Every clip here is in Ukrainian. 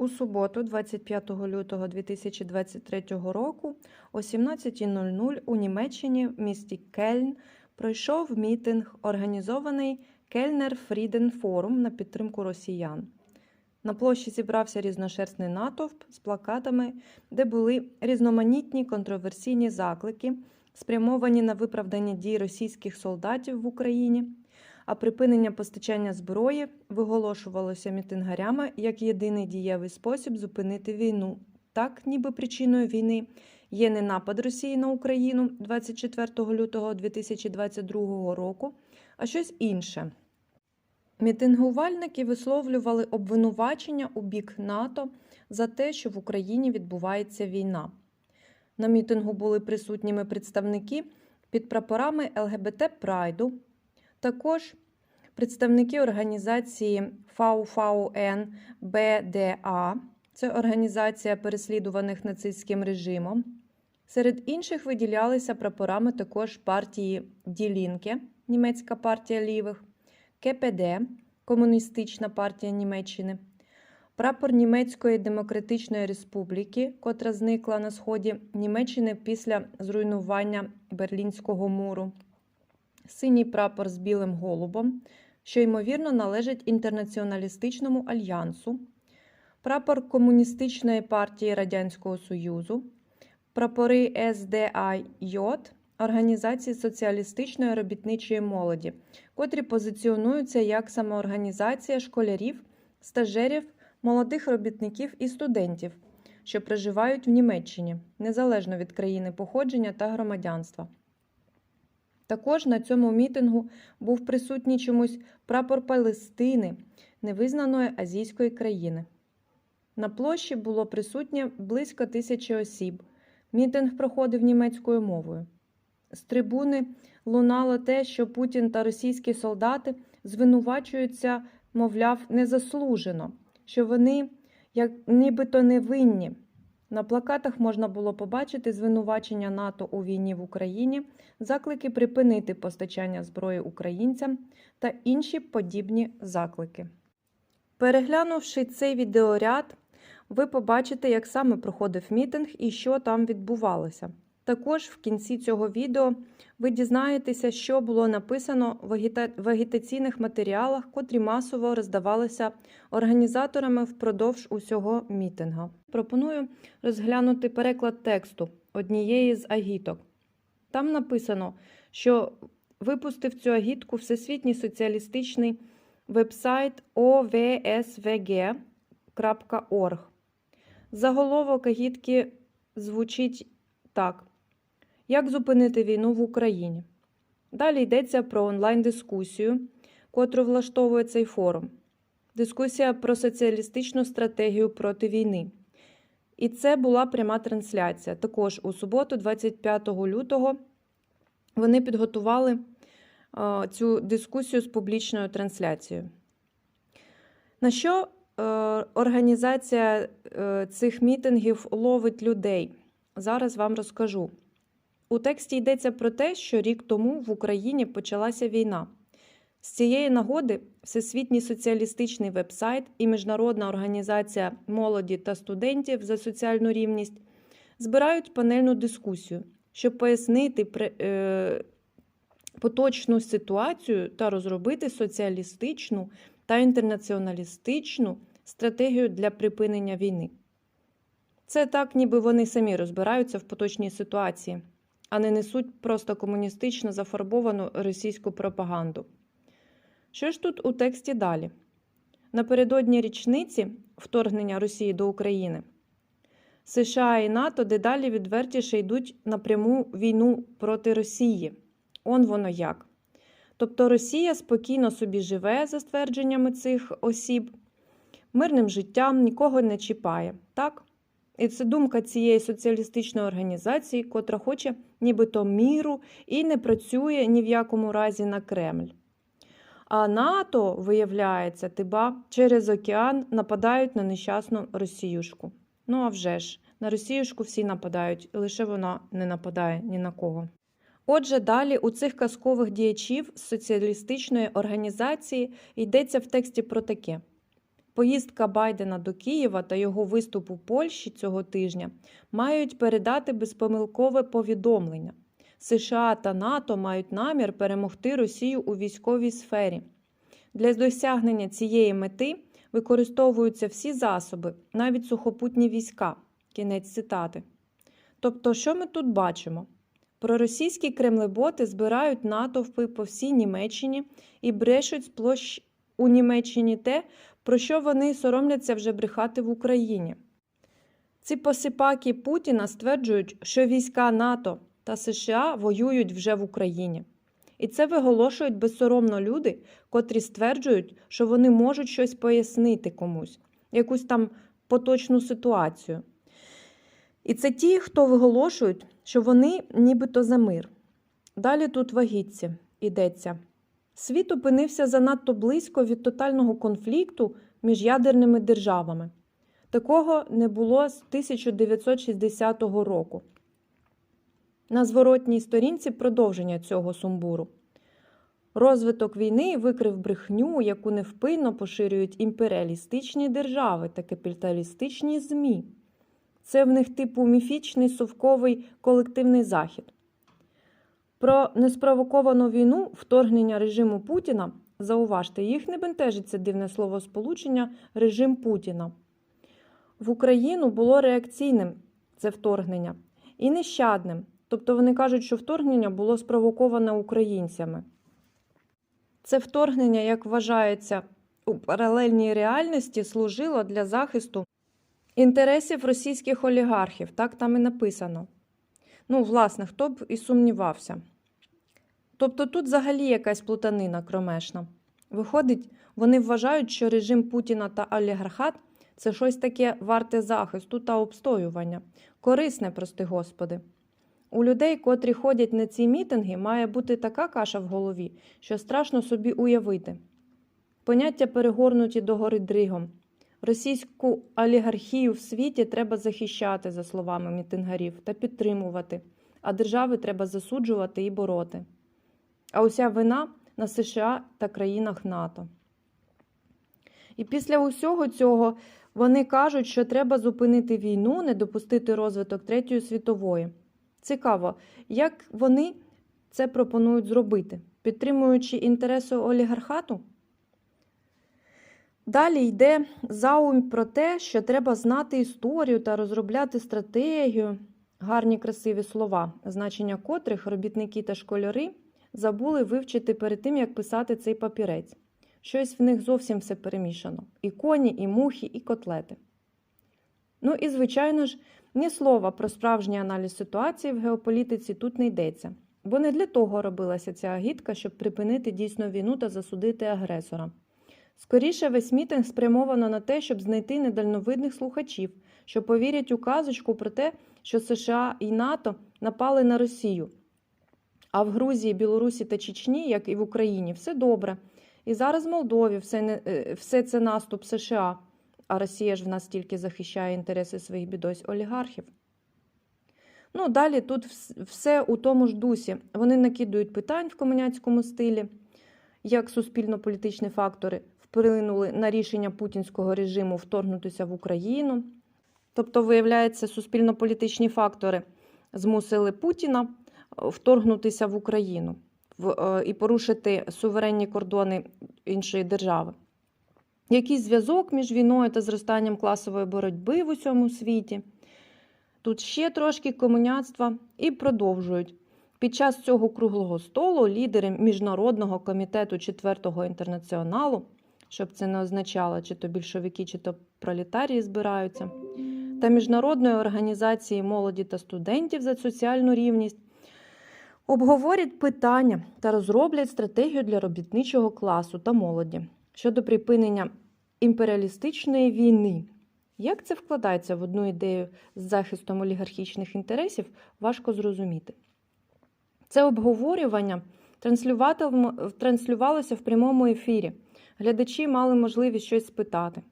У суботу, 25 лютого 2023 року, о 17.00 у Німеччині в місті Кельн пройшов мітинг, організований Кельнер Фріден Форум на підтримку росіян. На площі зібрався різношерстний натовп з плакатами, де були різноманітні контроверсійні заклики, спрямовані на виправдання дій російських солдатів в Україні. А припинення постачання зброї виголошувалося мітингарями як єдиний дієвий спосіб зупинити війну. Так, ніби причиною війни є не напад Росії на Україну 24 лютого 2022 року, а щось інше. Мітингувальники висловлювали обвинувачення у бік НАТО за те, що в Україні відбувається війна. На мітингу були присутніми представники під прапорами ЛГБТ Прайду, також представники організації ФАУФАУН БДА, це організація переслідуваних нацистським режимом. Серед інших виділялися прапорами також партії Ділінке, німецька партія лівих, КПД, Комуністична партія Німеччини, прапор Німецької Демократичної Республіки, котра зникла на сході Німеччини після зруйнування Берлінського муру, синій прапор з білим голубом, що ймовірно належить інтернаціоналістичному альянсу, прапор Комуністичної партії Радянського Союзу, прапори СДАЙ, Організації соціалістичної робітничої молоді, котрі позиціонуються як самоорганізація школярів, стажерів, молодих робітників і студентів, що проживають в Німеччині, незалежно від країни походження та громадянства. Також на цьому мітингу був присутній чомусь прапор Палестини, невизнаної азійської країни. На площі було присутнє близько тисячі осіб. Мітинг проходив німецькою мовою. З трибуни лунало те, що Путін та російські солдати звинувачуються, мовляв, незаслужено, що вони як нібито невинні. На плакатах можна було побачити звинувачення НАТО у війні в Україні, заклики припинити постачання зброї українцям та інші подібні заклики. Переглянувши цей відеоряд, ви побачите, як саме проходив мітинг і що там відбувалося. Також в кінці цього відео ви дізнаєтеся, що було написано в вегетаційних матеріалах, котрі масово роздавалися організаторами впродовж усього мітинга. Пропоную розглянути переклад тексту однієї з агіток. Там написано, що випустив цю агітку Всесвітній соціалістичний вебсайт ovsvg.org. Заголовок агітки звучить так. Як зупинити війну в Україні? Далі йдеться про онлайн-дискусію, котру влаштовує цей форум. Дискусія про соціалістичну стратегію проти війни. І це була пряма трансляція. Також у суботу, 25 лютого, вони підготували цю дискусію з публічною трансляцією. На що організація цих мітингів ловить людей? Зараз вам розкажу. У тексті йдеться про те, що рік тому в Україні почалася війна. З цієї нагоди Всесвітній соціалістичний вебсайт і Міжнародна організація молоді та студентів за соціальну рівність збирають панельну дискусію, щоб пояснити е, поточну ситуацію та розробити соціалістичну та інтернаціоналістичну стратегію для припинення війни. Це так, ніби вони самі розбираються в поточній ситуації а не несуть просто комуністично зафарбовану російську пропаганду. Що ж тут у тексті далі? Напередодні річниці вторгнення Росії до України США і НАТО дедалі відвертіше йдуть на пряму війну проти Росії. Он воно як. Тобто Росія спокійно собі живе, за ствердженнями цих осіб, мирним життям нікого не чіпає. так? І це думка цієї соціалістичної організації, котра хоче нібито міру і не працює ні в якому разі на Кремль. А НАТО, виявляється, тиба через океан нападають на нещасну Росіюшку. Ну а вже ж, на Росіюшку всі нападають, лише вона не нападає ні на кого. Отже, далі у цих казкових діячів соціалістичної організації йдеться в тексті про таке: поїздка Байдена до Києва та його виступ у Польщі цього тижня мають передати безпомилкове повідомлення. США та НАТО мають намір перемогти Росію у військовій сфері. Для досягнення цієї мети використовуються всі засоби, навіть сухопутні війська. Кінець цитати. Тобто, що ми тут бачимо? Проросійські кремлеботи збирають натовпи по всій Німеччині і брешуть з площ у Німеччині те, про що вони соромляться вже брехати в Україні. Ці посипаки Путіна стверджують, що війська НАТО та США воюють вже в Україні. І це виголошують безсоромно люди, котрі стверджують, що вони можуть щось пояснити комусь, якусь там поточну ситуацію. І це ті, хто виголошують, що вони нібито за мир. Далі тут вагітці йдеться. Світ опинився занадто близько від тотального конфлікту між ядерними державами. Такого не було з 1960 року. На зворотній сторінці продовження цього сумбуру. Розвиток війни викрив брехню, яку невпинно поширюють імперіалістичні держави та капіталістичні ЗМІ. Це в них типу міфічний совковий колективний захід. Про неспровоковану війну вторгнення режиму Путіна зауважте, їх не бентежить це дивне словосполучення режим Путіна. В Україну було реакційним це вторгнення і нещадним. Тобто вони кажуть, що вторгнення було спровоковане українцями. Це вторгнення, як вважається, у паралельній реальності служило для захисту інтересів російських олігархів. Так там і написано. Ну, власне, хто б і сумнівався. Тобто тут взагалі якась плутанина кромешна. Виходить, вони вважають, що режим Путіна та олігархат це щось таке варте захисту та обстоювання, корисне, прости Господи. У людей, котрі ходять на ці мітинги, має бути така каша в голові, що страшно собі уявити. Поняття перегорнуті догори дригом. Російську олігархію в світі треба захищати, за словами мітингарів, та підтримувати, а держави треба засуджувати і бороти. А уся вина на США та країнах НАТО. І після усього цього вони кажуть, що треба зупинити війну, не допустити розвиток Третьої світової. Цікаво, як вони це пропонують зробити, підтримуючи інтереси олігархату? Далі йде заум про те, що треба знати історію та розробляти стратегію, гарні красиві слова, значення котрих робітники та школяри забули вивчити перед тим, як писати цей папірець. Щось в них зовсім все перемішано: і коні, і мухи, і котлети. Ну і, звичайно ж, ні слова про справжній аналіз ситуації в геополітиці тут не йдеться, бо не для того робилася ця агітка, щоб припинити дійсну війну та засудити агресора. Скоріше, весь мітинг спрямовано на те, щоб знайти недальновидних слухачів, що повірять у казочку про те, що США і НАТО напали на Росію. А в Грузії, Білорусі та Чечні, як і в Україні, все добре. І зараз в Молдові все, не, е, все це наступ США, а Росія ж в нас тільки захищає інтереси своїх бідось олігархів. Ну, далі тут все у тому ж дусі. Вони накидують питань в комуняцькому стилі, як суспільно-політичні фактори вплинули на рішення путінського режиму вторгнутися в Україну. Тобто, виявляється, суспільно-політичні фактори змусили Путіна вторгнутися в Україну е, і порушити суверенні кордони іншої держави. Який зв'язок між війною та зростанням класової боротьби в усьому світі? Тут ще трошки комуняцтва і продовжують. Під час цього круглого столу лідери Міжнародного комітету Четвертого інтернаціоналу, щоб це не означало, чи то більшовики, чи то пролетарії збираються, та Міжнародної організації молоді та студентів за соціальну рівність обговорять питання та розроблять стратегію для робітничого класу та молоді щодо припинення імперіалістичної війни. Як це вкладається в одну ідею з захистом олігархічних інтересів, важко зрозуміти. Це обговорювання транслювалося в прямому ефірі. Глядачі мали можливість щось спитати.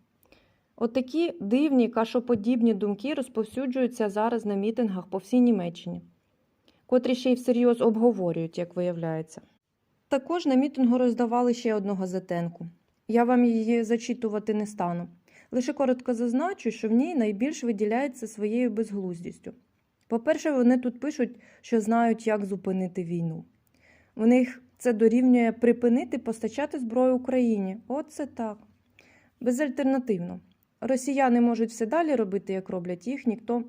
Отакі дивні кашоподібні думки розповсюджуються зараз на мітингах по всій Німеччині, котрі ще й всерйоз обговорюють, як виявляється. Також на мітингу роздавали ще одну газетенку. Я вам її зачитувати не стану. Лише коротко зазначу, що в ній найбільш виділяється своєю безглуздістю. По-перше, вони тут пишуть, що знають, як зупинити війну. В них це дорівнює припинити постачати зброю Україні. От це так. Безальтернативно. Росіяни можуть все далі робити, як роблять їх, ніхто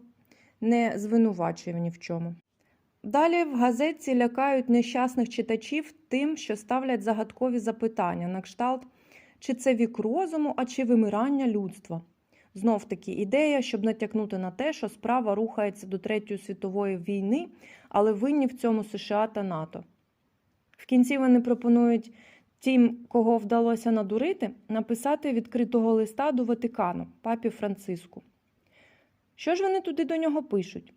не звинувачує ні в чому. Далі в газетці лякають нещасних читачів тим, що ставлять загадкові запитання на кшталт, чи це вік розуму, а чи вимирання людства. Знов таки ідея, щоб натякнути на те, що справа рухається до Третьої світової війни, але винні в цьому США та НАТО. В кінці вони пропонують тим, кого вдалося надурити, написати відкритого листа до Ватикану, папі Франциску. Що ж вони туди до нього пишуть?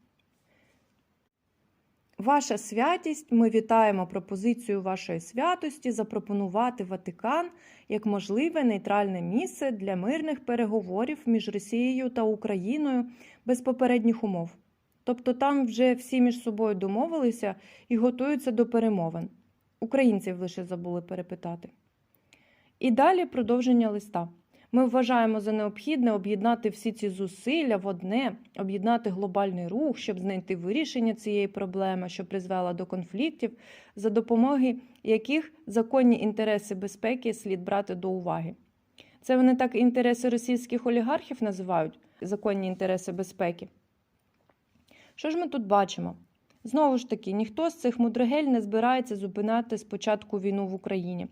Ваша святість, ми вітаємо пропозицію вашої святості запропонувати Ватикан як можливе нейтральне місце для мирних переговорів між Росією та Україною без попередніх умов. Тобто там вже всі між собою домовилися і готуються до перемовин. Українців лише забули перепитати. І далі продовження листа. Ми вважаємо за необхідне об'єднати всі ці зусилля в одне, об'єднати глобальний рух, щоб знайти вирішення цієї проблеми, що призвела до конфліктів, за допомоги яких законні інтереси безпеки слід брати до уваги. Це вони так інтереси російських олігархів називають законні інтереси безпеки. Що ж ми тут бачимо? Знову ж таки, ніхто з цих мудрогель не збирається зупиняти спочатку війну в Україні.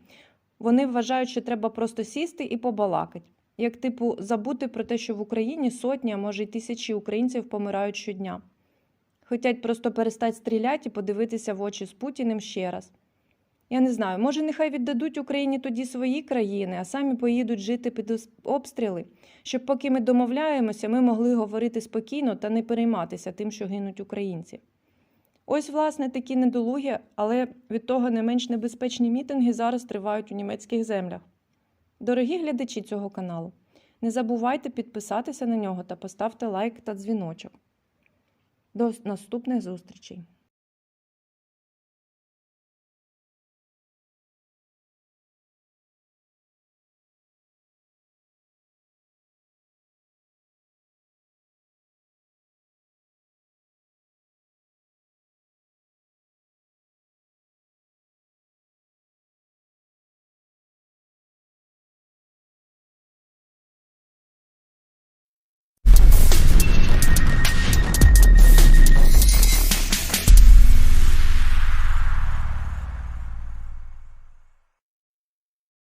Вони вважають, що треба просто сісти і побалакати. Як, типу, забути про те, що в Україні сотні, а може й тисячі українців помирають щодня. Хотять просто перестати стріляти і подивитися в очі з Путіним ще раз. Я не знаю, може, нехай віддадуть Україні тоді свої країни, а самі поїдуть жити під обстріли, щоб поки ми домовляємося, ми могли говорити спокійно та не перейматися тим, що гинуть українці. Ось, власне, такі недолугі, але від того не менш небезпечні мітинги зараз тривають у німецьких землях. Дорогі глядачі цього каналу, не забувайте підписатися на нього та поставте лайк та дзвіночок. До наступних зустрічей!